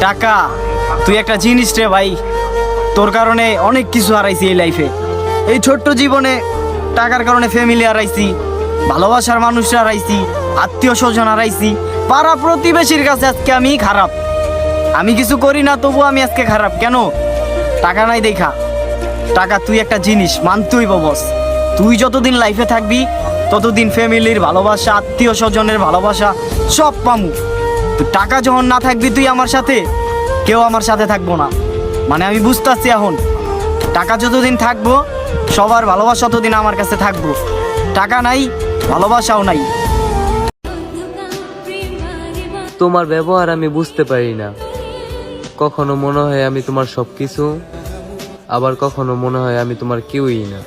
টাকা, তুই একটা জিনিস রে ভাই। তোর কারণে অনেক কিছু হারাইছি এই লাইফে এই ছোট্ট জীবনে টাকার কারণে ফ্যামিলি হারাইছি, ভালোবাসার মানুষরা হারাইছি, আত্মীয় স্বজন হারাইছি, পাড়া প্রতিবেশীর কাছে আজকে আমি খারাপ। আমি কিছু করি না তবু আমি আজকে খারাপ। কেন? টাকা নাই দেখা। টাকা তুই একটা জিনিস, মানতেই বস তুই যতদিন লাইফে থাকবি, ততদিন ফ্যামিলির ভালোবাসা, আত্মীয় স্বজনের ভালোবাসা, সব পামু। টাকা যখন না থাকবি তুই আমার সাথে কেউ আমার সাথে থাকব না। মানে আমি বুঝতেছি এখন। টাকা যতদিন থাকব সবার ভালোবাসা ততদিন আমার কাছে থাকব। টাকা নাই ভালোবাসাও নাই। তোমার ব্যবহার আমি বুঝতে পারি না। কখনো মনে হয় আমি তোমার সব কিছু আবার কখনো মনে হয় আমি তোমার কেউই না।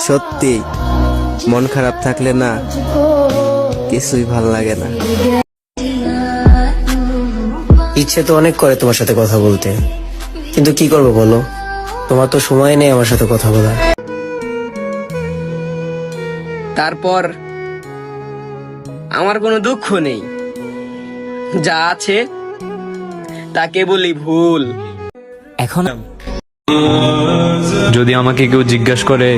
সত্যি মন খারাপ থাকলে না কিছুই ভালো লাগে না। ইচ্ছে তো অনেক করে তোমার সাথে কথা বলতে। কিন্তু কি করব বলো? তোমার তো সময় নেই আমার সাথে কথা বলার। তারপর আমার কোনো দুঃখ নেই। যা আছে তাকে বলি ভুল। এখন যদি আমাকে কেউ জিজ্ঞাসা করে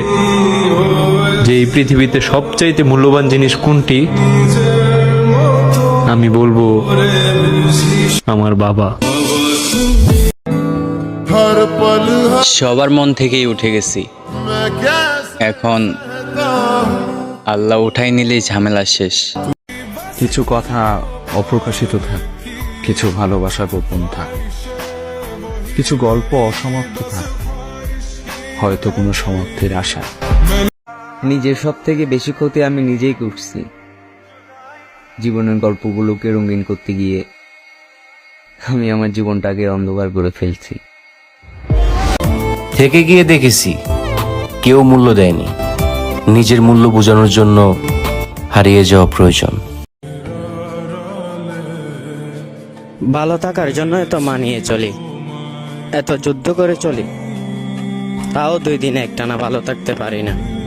যে এই পৃথিবীতে সবচাইতে মূল্যবান জিনিস কোনটি আমি বলব আমার বাবা। সবার মন থেকেই উঠে গেছি। এখন আল্লাহ উঠাই নিলেই ঝামেলা শেষ। কিছু কথা অপ্রকাশিত থাক কিছু ভালোবাসা গোপন থাক কিছু গল্প অসমাপ্ত থাক। হয়তো কোনো সমাপ্তির আশা। নিজের সব থেকে বেশি ক্ষতি আমি নিজেই করছি। জীবনের গল্পগুলোকে রঙিন করতে গিয়ে আমি আমার জীবনটাকে অন্ধকার করে ফেলছি। থেকে গিয়ে দেখেছি কেউ মূল্য দেয়নি। নিজের মূল্য বোঝানোর জন্য হারিয়ে যাওয়া প্রয়োজন। ভালো থাকার জন্য এত মানিয়ে চলি। এত যুদ্ধ করে চলি। তাও দুই দিনে একটানা ভালো থাকতে পারি না।